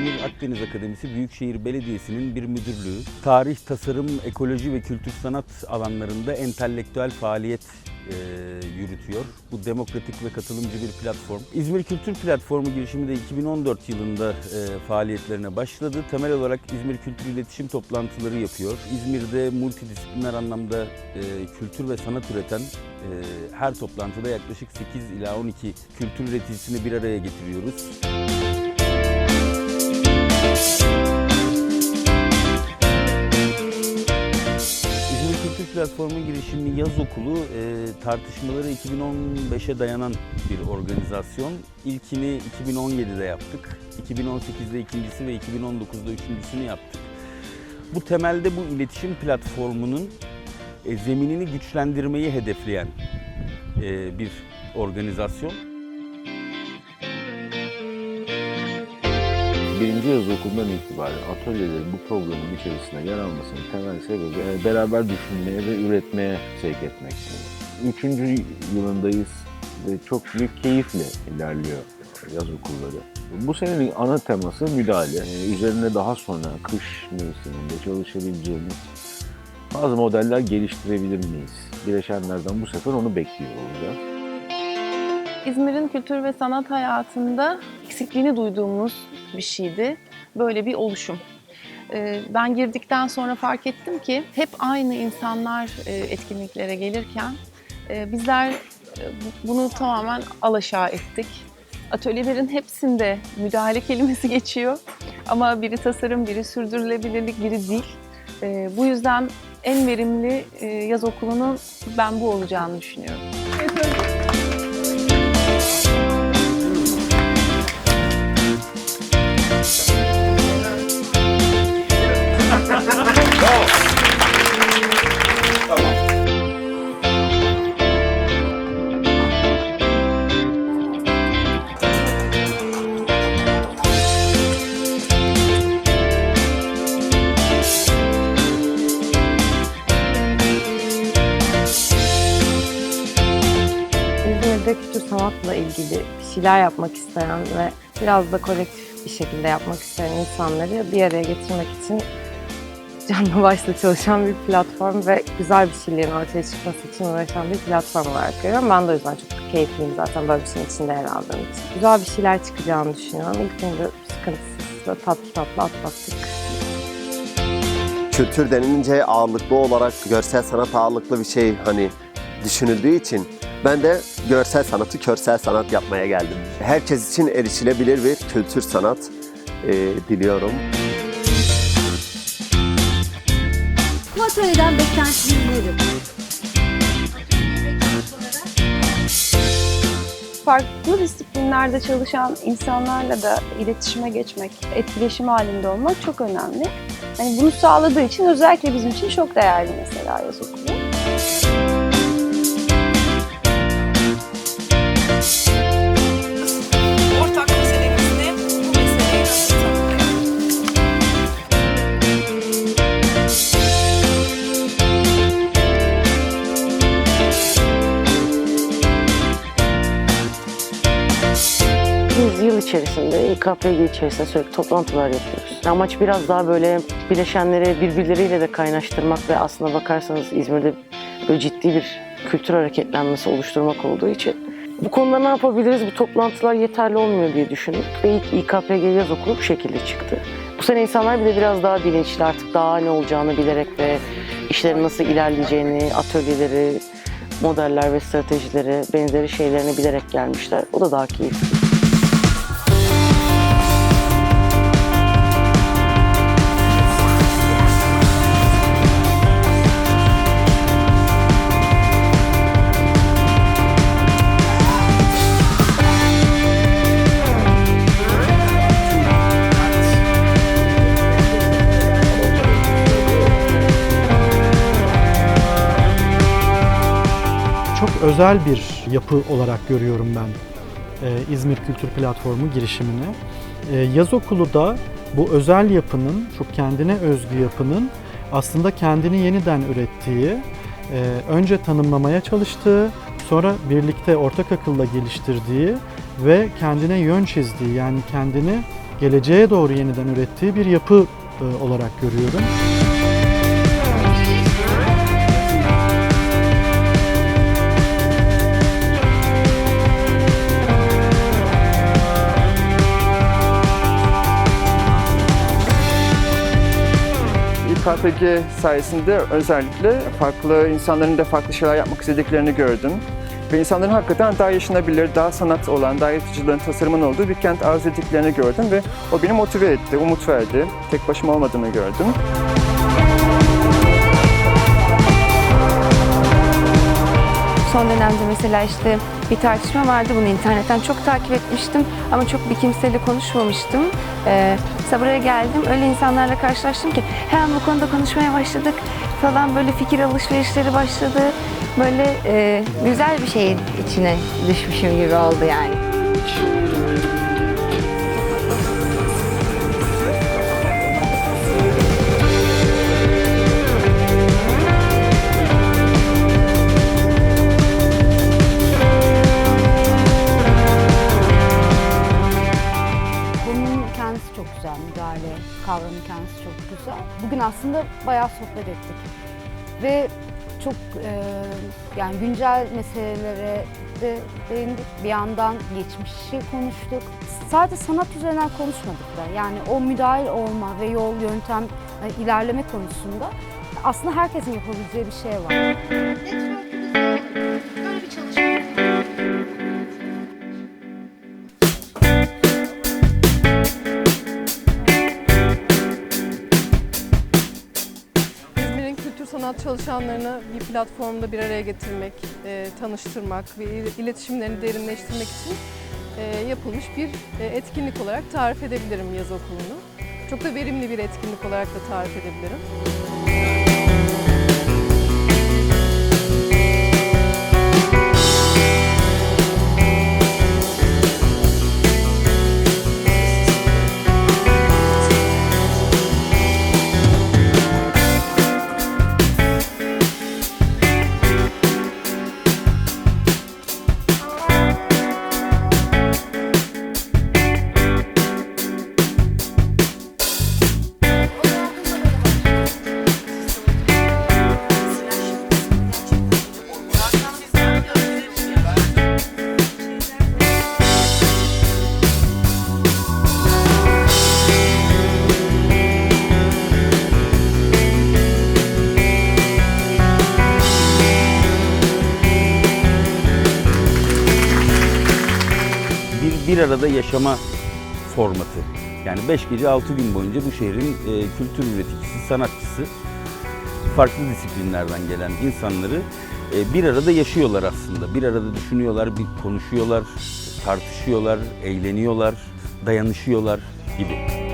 İzmir Akdeniz Akademisi Büyükşehir Belediyesi'nin bir müdürlüğü. Tarih, tasarım, ekoloji ve kültür sanat alanlarında entelektüel faaliyet e, yürütüyor. Bu demokratik ve katılımcı bir platform. İzmir Kültür Platformu girişimi de 2014 yılında e, faaliyetlerine başladı. Temel olarak İzmir Kültür İletişim toplantıları yapıyor. İzmir'de multidisipliner anlamda e, kültür ve sanat üreten e, her toplantıda yaklaşık 8 ila 12 kültür üreticisini bir araya getiriyoruz. İzmir Kültür Platformu girişimi yaz okulu e, tartışmaları 2015'e dayanan bir organizasyon. İlkini 2017'de yaptık. 2018'de ikincisi ve 2019'da üçüncüsünü yaptık. Bu temelde bu iletişim platformunun e, zeminini güçlendirmeyi hedefleyen e, bir organizasyon. Birinci yaz okulundan itibaren atölyelerin bu programın içerisinde yer almasının temel sebebi e, beraber düşünmeye ve üretmeye sevk etmekti. Üçüncü yılındayız ve çok büyük keyifle ilerliyor yaz okulları. Bu senenin ana teması müdahale. E, Üzerine daha sonra kış mevsiminde çalışabileceğimiz bazı modeller geliştirebilir miyiz? Bileşenlerden bu sefer onu bekliyor olacağız. İzmir'in kültür ve sanat hayatında eksikliğini duyduğumuz bir şeydi. Böyle bir oluşum. Ee, Ben girdikten sonra fark ettim ki hep aynı insanlar e, etkinliklere gelirken e, bizler e, bu- bunu tamamen alaşağı ettik. Atölyelerin hepsinde müdahale kelimesi geçiyor ama biri tasarım, biri sürdürülebilirlik, biri dil. Bu yüzden en verimli yaz okulunun ben bu olacağını düşünüyorum. Sanatla ilgili bir şeyler yapmak isteyen ve biraz da kolektif bir şekilde yapmak isteyen insanları bir araya getirmek için canlı başla çalışan bir platform ve güzel bir şeylerin ortaya çıkması için uğraşan bir platform olarak görüyorum. Ben de o yüzden çok keyifliyim zaten böyle bir şeyin içinde yer aldığım için. Güzel bir şeyler çıkacağını düşünüyorum. İlk gündü sıkıntısız ve tatlı tatlı atlattık. kültür denilince ağırlıklı olarak görsel sanat ağırlıklı bir şey hani düşünüldüğü için ben de görsel sanatı körsel sanat yapmaya geldim. Herkes için erişilebilir bir kültür sanat e, diliyorum. Bu atölyeden nedir? farklı disiplinlerde çalışan insanlarla da iletişime geçmek, etkileşim halinde olmak çok önemli. Hani bunu sağladığı için özellikle bizim için çok değerli mesela yaz içerisinde İKPG içerisinde sürekli toplantılar yapıyoruz. Amaç biraz daha böyle bileşenleri birbirleriyle de kaynaştırmak ve aslında bakarsanız İzmir'de böyle ciddi bir kültür hareketlenmesi oluşturmak olduğu için bu konuda ne yapabiliriz? Bu toplantılar yeterli olmuyor diye düşündük ve ilk İKPG yaz okulu bu şekilde çıktı. Bu sene insanlar bir de biraz daha bilinçli artık daha ne olacağını bilerek ve işlerin nasıl ilerleyeceğini, atölyeleri, modeller ve stratejileri, benzeri şeylerini bilerek gelmişler. O da daha keyifli. Özel bir yapı olarak görüyorum ben e, İzmir Kültür Platformu girişimini. E, yaz okulu da bu özel yapının, çok kendine özgü yapının aslında kendini yeniden ürettiği, e, önce tanımlamaya çalıştığı, sonra birlikte ortak akılla geliştirdiği ve kendine yön çizdiği yani kendini geleceğe doğru yeniden ürettiği bir yapı e, olarak görüyorum. İKPG sayesinde özellikle farklı insanların da farklı şeyler yapmak istediklerini gördüm. Ve insanların hakikaten daha yaşanabilir, daha sanat olan, daha yaratıcılığın, tasarımın olduğu bir kent arzu ettiklerini gördüm ve o beni motive etti, umut verdi. Tek başıma olmadığımı gördüm. Son dönemde mesela işte bir tartışma vardı. Bunu internetten çok takip etmiştim ama çok bir kimseyle konuşmamıştım. Ee, mesela buraya geldim. Öyle insanlarla karşılaştım ki hemen bu konuda konuşmaya başladık falan böyle fikir alışverişleri başladı. Böyle e, güzel bir şeyin içine düşmüşüm gibi oldu yani. Güzel, müdahale kavramı kendisi çok güzel. Bugün aslında bayağı sohbet ettik. Ve çok e, yani güncel meselelere de değindik. Bir yandan geçmişi konuştuk. Sadece sanat üzerinden konuşmadık da. Yani o müdahil olma ve yol, yöntem, e, ilerleme konusunda aslında herkesin yapabileceği bir şey var. Çalışanlarını bir platformda bir araya getirmek, e, tanıştırmak ve il- iletişimlerini derinleştirmek için e, yapılmış bir e, etkinlik olarak tarif edebilirim yaz okulunu. Çok da verimli bir etkinlik olarak da tarif edebilirim. Bir arada yaşama formatı. Yani 5 gece 6 gün boyunca bu şehrin e, kültür üreticisi, sanatçısı, farklı disiplinlerden gelen insanları e, bir arada yaşıyorlar aslında. Bir arada düşünüyorlar, bir konuşuyorlar, tartışıyorlar, eğleniyorlar, dayanışıyorlar gibi.